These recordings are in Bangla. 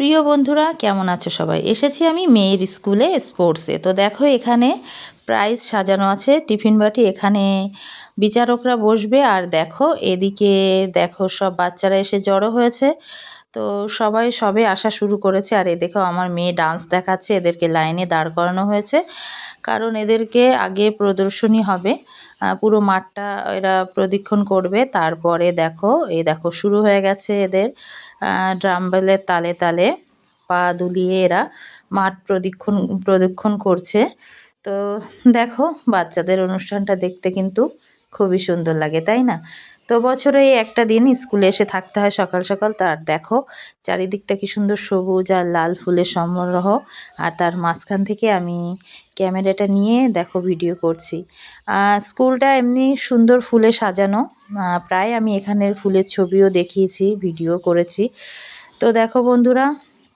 প্রিয় বন্ধুরা, কেমন আছো সবাই? এসেছি আমি মেয়ের স্কুলে স্পোর্টসে তো দেখো, এখানে প্রাইজ সাজানো আছে, টিফিন বাটি এখানে বিচারকরা বসবে। আর দেখো, এদিকে দেখো, সব বাচ্চারা এসে জড়ো হয়েছে। তো সবাই সবে আসা শুরু করেছে। আর এ দেখো আমার মেয়ে ডান্স দেখাচ্ছে। এদেরকে লাইনে দাঁড় করানো হয়েছে। কারণ এদেরকে আগে প্রদর্শনী হবে। পুরো মাঠটা এরা প্রদক্ষিণ করবে। তারপরে দেখো এই দেখো, শুরু হয়ে গেছে এদের ড্রামবেলের তালে তালে পা দুলিয়ে এরা মাঠ প্রদক্ষিণ প্রদক্ষিণ করছে। তো দেখো, বাচ্চাদের অনুষ্ঠানটা দেখতে কিন্তু খুবই সুন্দর লাগে, তাই না? তো বছরে একটা দিন স্কুলে এসে থাকতে হয় সকাল সকাল। তার দেখো, চারিদিকটা কি সুন্দর সবুজ আর লাল ফুলের সমারোহ আর তার মাঝখান থেকে আমি ক্যামেরাটা নিয়ে দেখো ভিডিও করছি। স্কুলটা এমনি সুন্দর ফুলে সাজানো। প্রায় আমি এখানের ফুলের ছবিও দেখিয়েছি, ভিডিও করেছি। তো দেখো বন্ধুরা,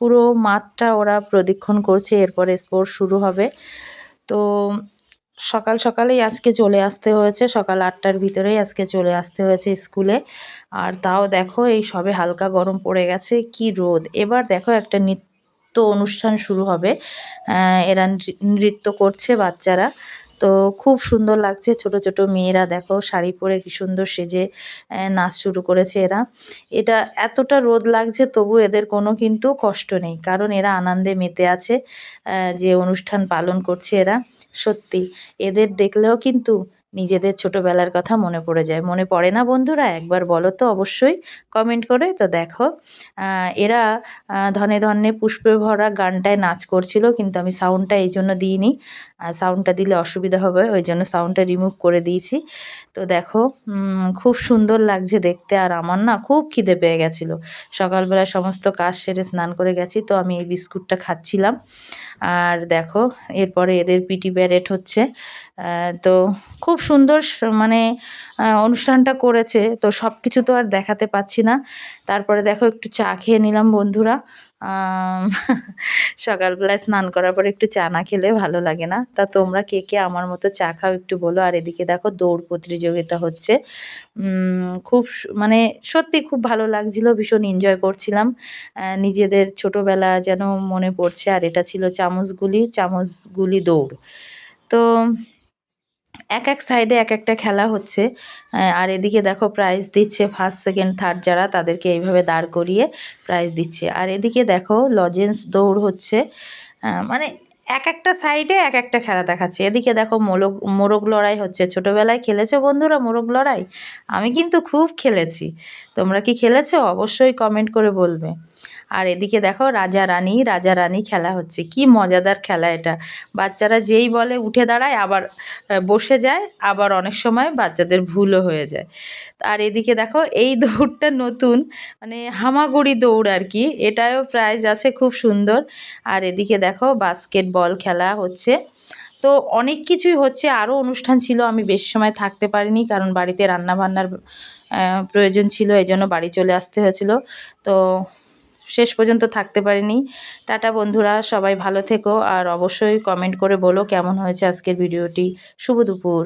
পুরো মাঠটা ওরা প্রদক্ষিণ করছে, এরপরে স্পোর্টস শুরু হবে। তো সকাল সকালেই আজকে চলে আসতে হয়েছে, সকাল আটটার ভিতরেই আজকে চলে আসতে হয়েছে স্কুলে। আর তাও দেখো এই সবে হালকা গরম পড়ে গেছে, কি রোদ। এবার দেখো একটা নৃত্য অনুষ্ঠান শুরু হবে। এরা নৃত্য করছে বাচ্চারা। তো খুব সুন্দর লাগছে, ছোট ছোট মেয়েরা দেখো শাড়ি পরে কি সুন্দর সেজে নাচ শুরু করেছে এরা। এটা এতটা রোদ লাগছে, তবু এদের কোনো কিন্তু কষ্ট নেই, কারণ এরা আনন্দে মেতে আছে যে অনুষ্ঠান পালন করছে এরা। সত্যি, এদের দেখলেও কিন্তু নিজেদের ছোটোবেলার কথা মনে পড়ে যায়। মনে পড়ে না বন্ধুরা? একবার বলো তো অবশ্যই। কমেন্ট করে তো দেখো। এরা ধনে ধনে পুষ্পে ভরা গানটায় নাচ করছিল, কিন্তু আমি সাউন্ডটা এই জন্য দিইনি। সাউন্ডটা দিলে অসুবিধা হবে, ওই জন্য সাউন্ডটা রিমুভ করে দিয়েছি। তো দেখো খুব সুন্দর লাগছে দেখতে, আর আমার না খুব খিদে পেয়ে গেছিল। সকালবেলা সমস্ত কাজ সেরে স্নান করে গেছি, তো আমি এই বিস্কুটটা খাচ্ছিলাম। আর দেখো, এরপরে এদের পিটি প্যারেড হচ্ছে। তো খুব সুন্দর মানে অনুষ্ঠানটা করেছে। তো সব কিছু তো আর দেখাতে পাচ্ছি না। তারপরে দেখো, একটু চা খেয়ে নিলাম বন্ধুরা। সকালবেলায় স্নান করার পর একটু চা না খেলে ভালো লাগে না। তা তোমরা কে কে আমার মতো চা খাও একটু বলো। আর এদিকে দেখো দৌড় প্রতিযোগিতা হচ্ছে। খুব মানে সত্যি খুব ভালো লাগছিল, ভীষণ এনজয় করছিলাম। নিজেদের ছোটোবেলা যেন মনে পড়ছে। আর এটা ছিল চামচগুলি চামচগুলি দৌড়। তো এক এক সাইডে এক একটা খেলা হচ্ছে। আর এদিকে দেখো প্রাইজ দিচ্ছে ফার্স্ট সেকেন্ড থার্ড যারা তাদেরকে এইভাবে দাঁড় করিয়ে প্রাইজ দিচ্ছে। আর এদিকে দেখো লজেন্স দৌড় হচ্ছে। মানে এক একটা সাইডে এক একটা খেলা দেখাচ্ছে। এদিকে দেখো মোরগ মোরগ লড়াই হচ্ছে। ছোটোবেলায় খেলেছো বন্ধুরা মোরগ লড়াই? আমি কিন্তু খুব খেলেছি। তোমরা কি খেলেছো? অবশ্যই কমেন্ট করে বলবে। আর এদিকে দেখো রাজা রানী রাজা রানী খেলা হচ্ছে। কি মজাদার খেলা এটা। বাচ্চারা যেই বলে উঠে দাঁড়ায়, আবার বসে যায়, আবার অনেক সময় বাচ্চাদের ভুলও হয়ে যায়। আর এদিকে দেখো এই দৌড়টা নতুন মানে হামাগুড়ি দৌড় আর কি, এটাও প্রাইজ আছে, খুব সুন্দর। আর এদিকে দেখো বাস্কেট বল খেলা হচ্ছে। তো অনেক কিছুই হচ্ছে আরও অনুষ্ঠান ছিল, আমি বেশি সময় থাকতে পারিনি, কারণ বাড়িতে রান্না বান্নার প্রয়োজন ছিল এই জন্য বাড়ি চলে আসতে হয়েছিল। তো শেষ পর্যন্ত থাকতে পারিনি। টাটা বন্ধুরা, সবাই ভালো থেকো আর অবশ্যই কমেন্ট করে বলো কেমন হয়েছে আজকের ভিডিওটি শুভ দুপুর।